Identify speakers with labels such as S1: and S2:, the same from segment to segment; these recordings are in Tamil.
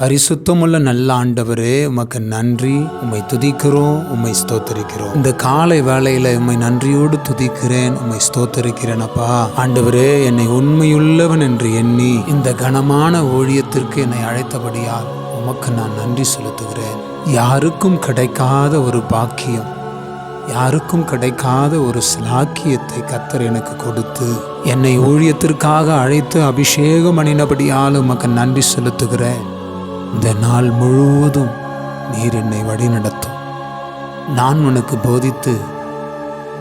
S1: பரிசுத்தமுள்ள நல்ல ஆண்டவரே உமக்கு நன்றி. உம்மை துதிக்கிறோம் உம்மை ஸ்தோத்தரிக்கிறோம். இந்த காலை வேளையில உம்மை நன்றியோடு துதிக்கிறேன் உம்மை ஸ்தோத்தரிக்கிறேன் அப்பா. ஆண்டவரே என்னை உண்மையுள்ளவன் என்று எண்ணி இந்த கனமான ஊழியத்திற்கு என்னை அழைத்தபடியால் உமக்கு நான் நன்றி செலுத்துகிறேன். யாருக்கும் கிடைக்காத ஒரு பாக்கியம் யாருக்கும் கிடைக்காத ஒரு சிலாக்கியத்தை கத்தர் எனக்கு கொடுத்து என்னை ஊழியத்திற்காக அழைத்து அபிஷேகம் அணினபடியால் உமக்கு நன்றி செலுத்துகிறேன். இந்த நாள் முழுவதும் நீர் என்னை வழிநடத்தும். நான் உனக்கு போதித்து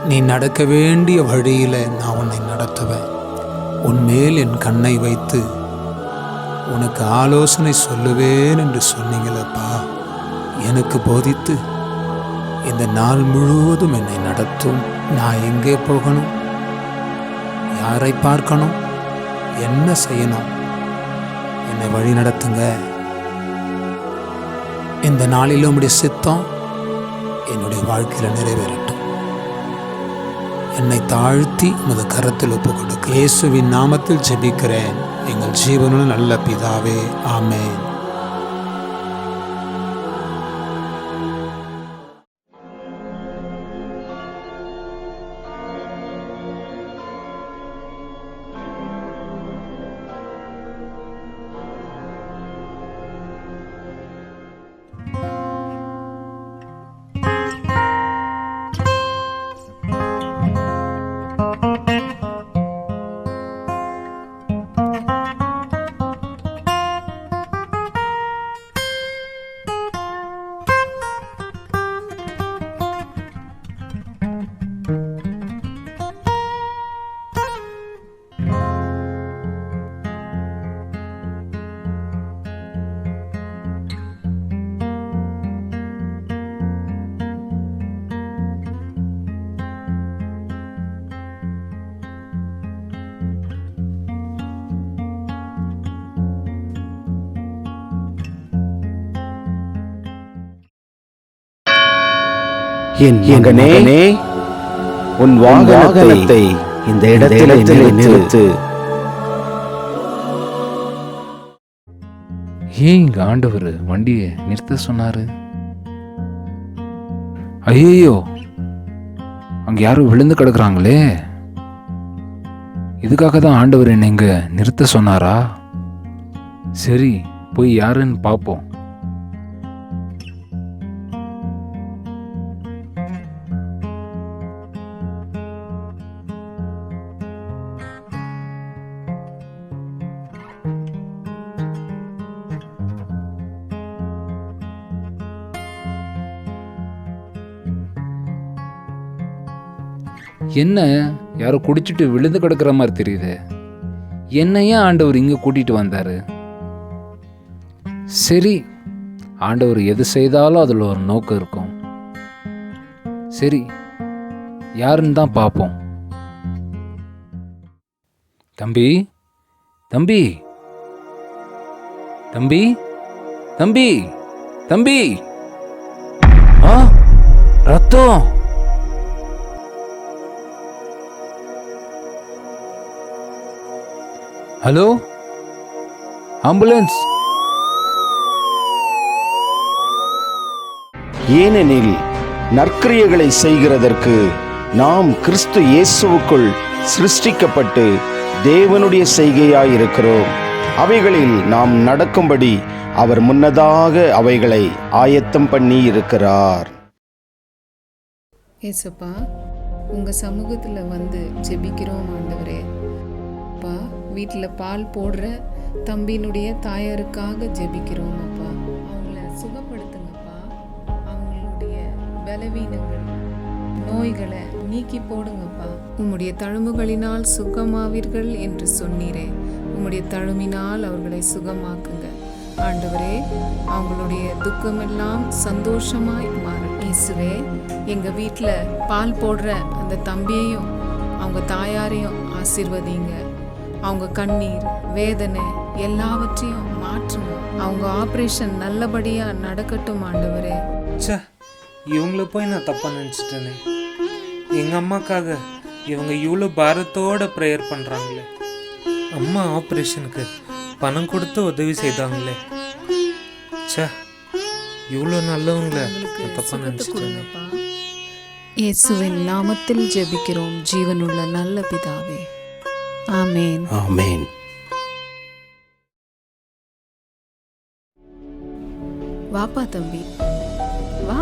S1: நீ நடக்க வேண்டிய வழியில் நான் உன்னை நடத்துவேன். உன்மேல் என் கண்ணை வைத்து உனக்கு ஆலோசனை சொல்லுவேன் என்று சொன்னீங்களப்பா. எனக்கு போதித்து இந்த நாள் முழுவதும் என்னை நடத்தும். நான் எங்கே போகணும்? யாரை பார்க்கணும்? என்ன செய்யணும்? என்னை வழி நடத்துங்க இந்த நாளிலும் உடைய சித்தம் என்னுடைய வாழ்க்கையில் நிறைவேறட்டும். என்னை தாழ்த்தி உமது கரத்தில் ஒப்பு கொடுக்க இயேசுவின் நாமத்தில் ஜெபிக்கிறேன். எங்கள் ஜீவனும் நல்ல பிதாவே ஆமேன்.
S2: என் மகனே உன் வாகனத்தை இந்த இடத்தில் நிறுத்து.
S3: ஏன் இங்க ஆண்டவர் வண்டியை நிறுத்த சொன்னாரு? ஐயோ அங்க யாரும் விழுந்து கிடக்குறாங்களே. இதுக்காக தான் ஆண்டவர் என்னை இங்க நிறுத்த சொன்னாரா? சரி போய் யாருன்னு பார்ப்போம். என்ன யாரோ குடிச்சிட்டு விழுந்து கிடக்குற மாதிரி தெரியுது. என்னையே ஆண்டவர் இங்கே கூட்டிகிட்டு வந்தார்? சரி ஆண்டவர் எது செய்தாலும் அதில் ஒரு நோக்கம் இருக்கும். சரி யாருன்னு தான் பார்ப்போம் தம்பி தம்பி தம்பி தம்பி தம்பி. ஆ ரத்தம். ஹலோ? ஆம்புலன்ஸ்.
S2: ஏனெனில் நற்கிரியைகளை செய்கிறதற்கு நாம் கிறிஸ்து இயேசுவுக்குள் சிருஷ்டிக்கப்பட்டு தேவனுடைய செய்கையாயிருக்கிறோம். அவைகளில் நாம் நடக்கும்படி அவர் முன்னதாக அவைகளை ஆயத்தம் பண்ணி இருக்கிறார்
S4: ஏசப்பா உங்கள் சமூகத்தில் வந்து ஜெபிக்கிறோம் ஆண்டவரே. அப்பா வீட்டில் பால் போடுற தம்பியினுடைய தாயாருக்காக ஜெபிக்கிறோம் அப்பா. அவங்கள சுகப்படுத்துங்கப்பா. அவங்களுடைய பலவீனங்கள் நோய்களை நீக்கி போடுங்கப்பா. உம்முடைய தழும்புகளினால் சுகமாவீர்கள் என்று சொன்னீரே. உம்முடைய தழும்பினால் அவர்களை சுகமாக்குங்க. ஆண்டவரே அவங்களுடைய துக்கமெல்லாம் சந்தோஷமாய் மாறும் இயேசுவே எங்கள் வீட்டில் பால் போடுற அந்த தம்பியையும் அவங்க தாயாரையும் ஆசிர்வதிங்க. அவங்க கண்ணீர் வேதனை எல்லாவற்றையும் மாற்றுங்க அவங்க ஆப்ரேஷன் நல்லபடியாக நடக்கட்டும் ஆண்டவரே.
S5: ச்சே இவங்கள போய் நான் தப்பாக நினச்சிட்டேனே. எங்கள் அம்மாக்காக இவங்க இவ்வளோ பாரத்தோட ப்ரேயர் பண்ணுறாங்களே அம்மா ஆப்ரேஷனுக்கு பணம் கொடுத்து உதவி செய்தாங்களே. ச்சே இவ்வளோ நல்லவங்கள
S4: எங்களுக்கு
S5: நான் தப்பா
S4: சுகத்தை
S5: நினச்சிட்டேன்.
S4: கொடுங்கப்பா. இயேசுவின் நாமத்தில் ஜெபிக்கிறோம். ஜீவனுள்ள நல்ல பிதாவே. ஆமேன்.
S2: ஆமேன்.
S4: வாப்பா தம்பி. வா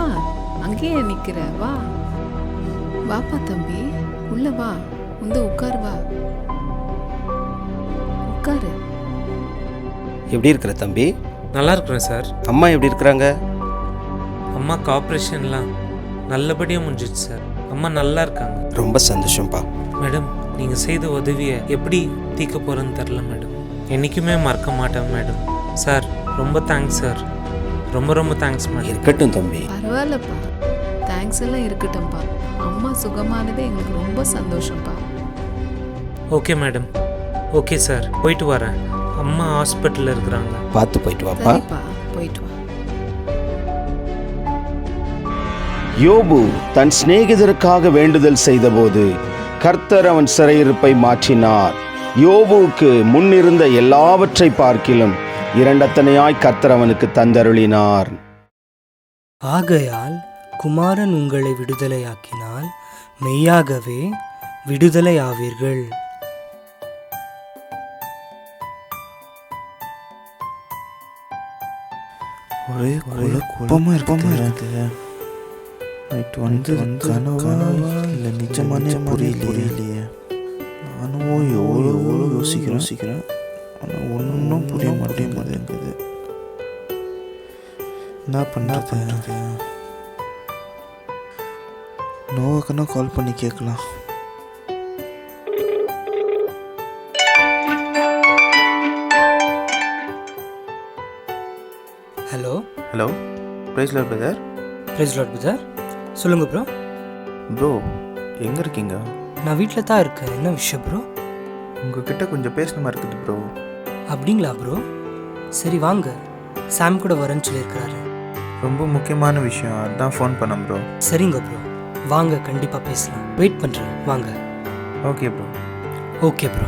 S4: அங்கேயே நிக்கிற வா. வாப்பா தம்பி உள்ள வா வந்து உட்காரு வா. உட்காரு.
S6: எப்படி இருக்கிற தம்பி?
S5: நல்லா இருக்கிறேன் சார்.
S6: அம்மா எப்படி இருக்கிறாங்க?
S5: அம்மாக்கு ஆப்ரேஷன்லாம் நல்லபடியாக முடிஞ்சிச்சு சார். அம்மா நல்லா இருக்காங்க.
S6: ரொம்ப சந்தோஷம்ப்பா
S5: மேடம் நீங்கள் செய்த உதவியை எப்படி தீர்க்க போகிறேன்னு தெரில மேடம் என்றைக்குமே மறக்க மாட்டேன் மேடம் சார் ரொம்ப தேங்க்ஸ் சார் ரொம்ப ரொம்ப தேங்க்ஸ் மேடம்
S6: இருக்கட்டும் தம்பி.
S4: பரவாயில்லப்பா. தேங்க்ஸ் எல்லாம் இருக்கட்டும்ப்பா. அம்மா சுகமானதே எங்களுக்கு ரொம்ப சந்தோஷம்ப்பா.
S5: ஓகே மேடம் ஓகே சார் போயிட்டு வரேன். அம்மா ஹாஸ்பிட்டலில் இருக்கிறாங்க.
S6: பார்த்து போயிட்டு வாப்பா.
S4: சரிப்பா. போயிட்டு வா.
S2: யோபு தன் சிநேகிதருக்காக வேண்டுதல் செய்தபோது கர்த்தர் அவன் சிறையிருப்பை மாற்றினார். யோபுவுக்கு முன்னிருந்த எல்லாவற்றை பார்க்கிலும் இரண்டத்தனையாய் கர்த்தர் அவனுக்கு தந்தருளினார்.
S7: ஆகையால் குமாரன் உங்களை விடுதலையாக்கினால் மெய்யாகவே விடுதலையாவீர்கள்.
S8: ஒரே குழப்பமா இருக்குது நைட்டு வந்து வந்து கனவா இல்லை நிஜமானே புரியல புரியலையே. நானும் எவ்வளோ எவ்வளோ யோசிக்கிறேன். யோசிக்கிறேன். ஆனால் ஒன்றும் புரிய மாட்டேன் மாட்டேங்குது. என்ன பண்ணுறது நோவுக்குன்னா கால் பண்ணி கேட்கலாம்.
S7: ஹலோ
S8: ஹலோ பிரைஸ்ல பிரதர்
S7: பிரைஸ் லாட் பிரதர் சொல்லுங்க ப்ரோ
S8: ப்ரோ எங்கே இருக்கீங்க?
S7: நான் வீட்டில் தான் இருக்கேன். என்ன விஷயம் ப்ரோ
S8: உங்ககிட்ட கொஞ்சம் பேசணுமா இருக்குது ப்ரோ
S7: அப்படிங்களா ப்ரோ சரி வாங்க. சாம் கூட வரேன்னு சொல்லியிருக்கிறாரு.
S8: ரொம்ப முக்கியமான விஷயம். அதான் ஃபோன் பண்ணேன் ப்ரோ
S7: சரிங்க ப்ரோ வாங்க கண்டிப்பாக பேசலாம். வெயிட் பண்ணுறேன் வாங்க.
S8: ஓகே ப்ரோ
S7: ஓகே ப்ரோ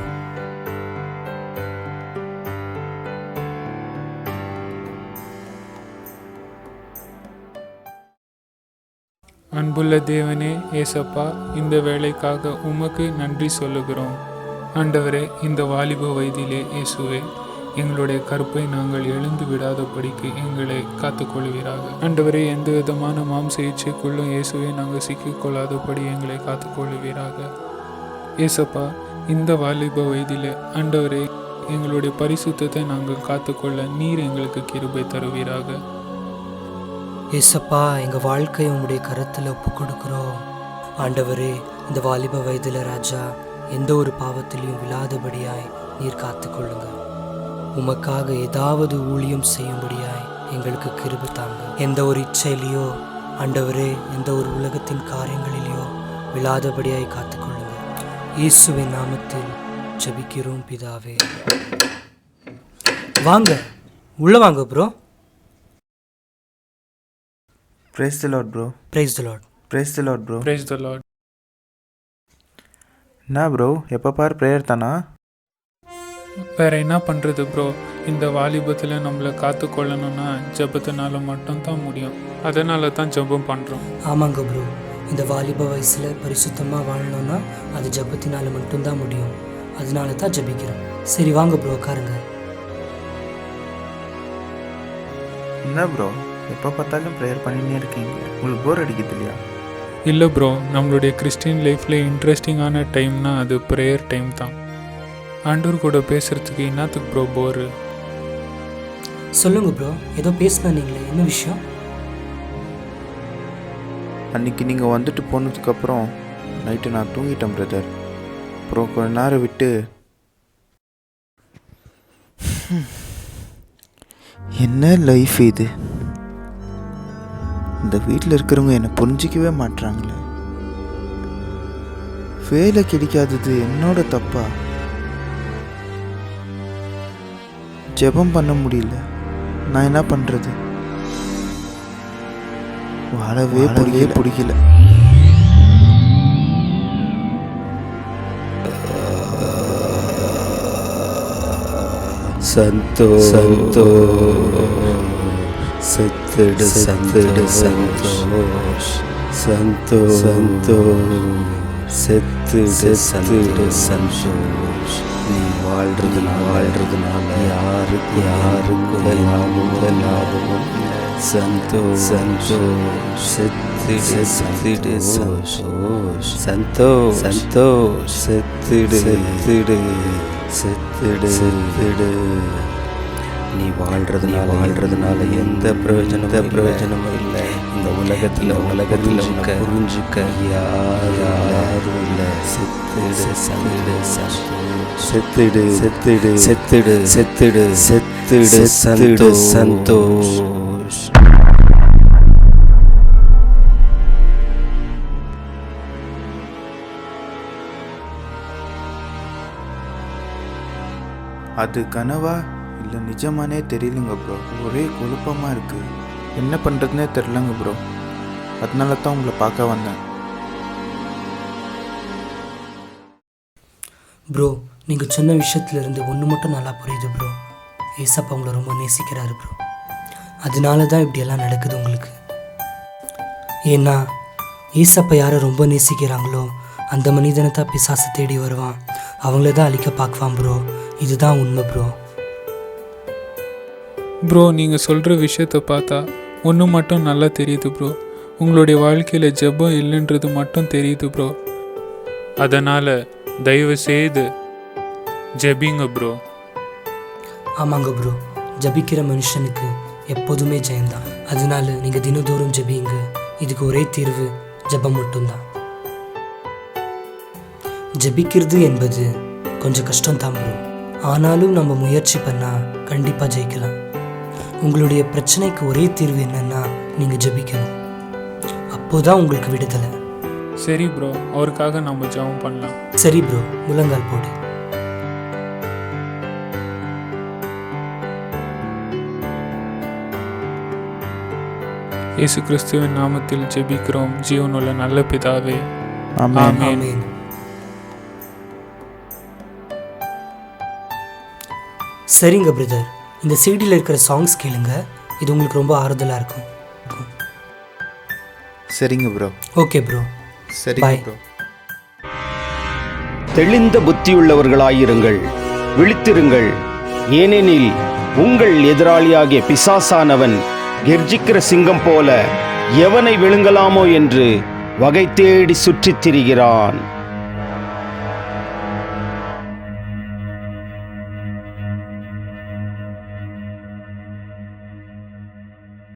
S9: அன்புள்ள தேவனே ஏசப்பா இந்த வேலைக்காக உமக்கு நன்றி சொல்லுகிறோம். ஆண்டவரே இந்த வாலிப வயதிலே இயேசுவே எங்களுடைய கற்பை நாங்கள் எழுந்து விடாதபடிக்கு எங்களை காத்துக்கொள்வீராக. ஆண்டவரே எந்த விதமான மாம்ச இச்சைக்குள்ளும் இயேசுவை நாங்கள் சிக்கிக்கொள்ளாதபடி எங்களை காத்துக்கொள்வீராக. ஏசப்பா இந்த வாலிப வயதிலே ஆண்டவரே எங்களுடைய பரிசுத்தத்தை நாங்கள் காத்துக்கொள்ள நீர் எங்களுக்கு கிருபை தருவீராக.
S7: ஏசப்பா எங்கள் வாழ்க்கையை உங்களுடைய கருத்தில் ஒப்பு கொடுக்குறோம். ஆண்டவரே இந்த வாலிப வயதில் ராஜா எந்த ஒரு பாவத்திலையும் விழாதபடியாய் நீர் காத்துக்கொள்ளுங்க. உமக்காக ஏதாவது ஊழியம் செய்யும்படியாய் எங்களுக்கு கிருபு தாங்க. எந்த ஒரு இச்சையிலையோ ஆண்டவரே எந்த ஒரு உலகத்தின் காரியங்களிலேயோ விழாதபடியாய் காத்துக்கொள்ளுங்க. இயேசுவின் நாமத்தில் ஜெபிக்கிறோம் பிதாவே. வாங்க உள்ள வாங்க bro
S8: praise the lord bro
S7: praise the lord
S8: praise the lord bro
S9: praise the lord
S8: என்ன ப்ரோ எப்போ பார் ப்ரேயர் தானா?
S9: வேற என்ன பண்ணுறது ப்ரோ இந்த வாலிபத்தில் நம்மளை காத்துக்கொள்ளணும்னா ஜெபத்தினால மட்டும்தான் முடியும். அதனால தான் ஜெபம் பண்ணுறோம்
S7: ஆமாங்க ப்ரோ இந்த வாலிப வயசில் பரிசுத்தமாக வாழணும்னா அது ஜெபத்தினால மட்டும்தான் முடியும். அதனால தான் ஜெபிக்கிறோம். சரி வாங்க ப்ரோ உட்காருங்க.
S8: என்ன ப்ரோ எப்போ பார்த்தாலும் ப்ரேயர் பண்ணினே இருக்கீங்க? உங்களுக்கு போர் அடிக்குது இல்லையா
S9: இல்லை ப்ரோ நம்மளுடைய கிறிஸ்டின் லைஃப்பில் இன்ட்ரெஸ்டிங்கான டைம்னா அது ப்ரேயர் டைம் தான். ஆண்டவர் கூட பேசுகிறதுக்கு என்னத்துக்கு ப்ரோ போரு
S7: சொல்லுங்க ப்ரோ ஏதோ பேசினா நீங்களே என்ன விஷயம்?
S8: அன்னைக்கு நீங்கள் வந்துட்டு போனதுக்கப்புறம் நைட்டு நான் தூங்கிட்டேன் பிரதர் அப்புறம் கொஞ்ச நேரம் விட்டு என்ன லைஃப் இது? இந்த வீட்டில் இருக்கிறவங்க என்னை புரிஞ்சிக்கவே மாட்றாங்களே. வேலை கிடைக்காதது என்னோட தப்பா? ஜெபம் பண்ண முடியல. நான் என்ன பண்ணுறது வாழவே பிடிக்கவே பிடிக்கல
S6: சந்தோ சந்தோ செத்துடு செத்துடு சந்தோஷ். சந்தோஷ். சந்தோஷ். செத்துடு செத்துடு சந்தோஷ். நீ வாழ்றதுனால வாழ்றதுனால யாருக்கு யாருக்கு லாபம் லாபமும் சந்தோஷ். சந்தோஷ். செத்துடு செத்துடு சந்தோஷ். சந்தோஷ். சந்தோஷ். செத்துடு. செத்துடு. செத்துடு. செத்துடு. நீ வாழ்றதுனால வாழ்றதுனால எந்த பிரயோஜனத்தை பிரயோஜனமும் இல்லை. இந்த உலகத்தில் உலகத்தில் உனக்கு புரிஞ்சுக்க யாரும் இல்லை. செத்துடு சந்திடு செத்துடு செத்துடு. செத்துடு செத்துடு செத்துடு சந்துடு சந்தோஷ்.
S8: அது கனவா? இல்லை நிஜமானே தெரியலங்க ப்ரோ ஒரே குழப்பமாக இருக்குது என்ன பண்ணுறதுனே தெரிலங்க ப்ரோ அதனால தான் உங்களை பார்க்க வந்தேன்.
S7: ப்ரோ நீங்கள் சொன்ன விஷயத்துலேருந்து ஒன்று மட்டும் நல்லா புரியுது ப்ரோ ஏசப்பா உங்களை ரொம்ப நேசிக்கிறாரு ப்ரோ அதனால தான் இப்படியெல்லாம் நடக்குது உங்களுக்கு. ஏன்னா ஏசப்பா யாரை ரொம்ப நேசிக்கிறாங்களோ அந்த மனிதனை தான் பிசாசு தேடி வருவான். அவங்கள தான் அழிக்க பார்க்குவான் ப்ரோ இதுதான் உண்மை ப்ரோ
S9: ப்ரோ நீங்கள் சொல்கிற விஷயத்தை பார்த்தா ஒன்று மட்டும் நல்லா தெரியுது ப்ரோ உங்களுடைய வாழ்க்கையில் ஜெபம் இல்லைன்றது மட்டும் தெரியுது ப்ரோ அதனால் தயவு செய்து ஜெபிங்க ப்ரோ
S7: ஆமாங்க ப்ரோ ஜபிக்கிற மனுஷனுக்கு எப்போதுமே ஜெயந்தான் அதனால நீங்கள் தினந்தோறும் ஜெபிங்க. இதுக்கு ஒரே தீர்வு ஜெபம் மட்டும்தான். ஜெபிக்கிறது என்பது கொஞ்சம் கஷ்டம்தான் ப்ரோ ஆனாலும் நம்ம முயற்சி பண்ணால் கண்டிப்பாக ஜெயிக்கலாம். உங்களுடைய பிரச்சனைக்கு ஒரே தீர்வு என்னன்னா நீங்கள் ஜெபிக்கணும். அப்போதான் உங்களுக்கு விடுதலை.
S9: சரி ப்ரோ அவருக்காக நம்ம ஜெபம் பண்ணலாம்.
S7: சரி ப்ரோ முழங்கால் போடு.
S9: இயேசு கிறிஸ்துவின் நாமத்தில் ஜெபிக்கிறோம். ஜீவனுள்ள நல்ல பிதாவே.
S7: ஆமென். சரிங்க பிரதர். இந்த சிடியில் இருக்கிற சாங்ஸ் கேளுங்க. இது உங்களுக்கு ரொம்ப ஆறுதலாக இருக்கும்.
S8: சரிங்க ப்ரோ
S7: ஓகே ப்ரோ
S8: சரிங்க
S7: Bye.
S8: ப்ரோ
S2: தெளிந்த புத்தியுள்ளவர்களாயிருங்கள். விழித்திருங்கள். ஏனெனில் உங்கள் எதிராளியாகிய பிசாசானவன் கெர்ஜிக்கிற சிங்கம் போல எவனை விழுங்கலாமோ என்று வகை தேடி சுற்றித் திரிகிறான்.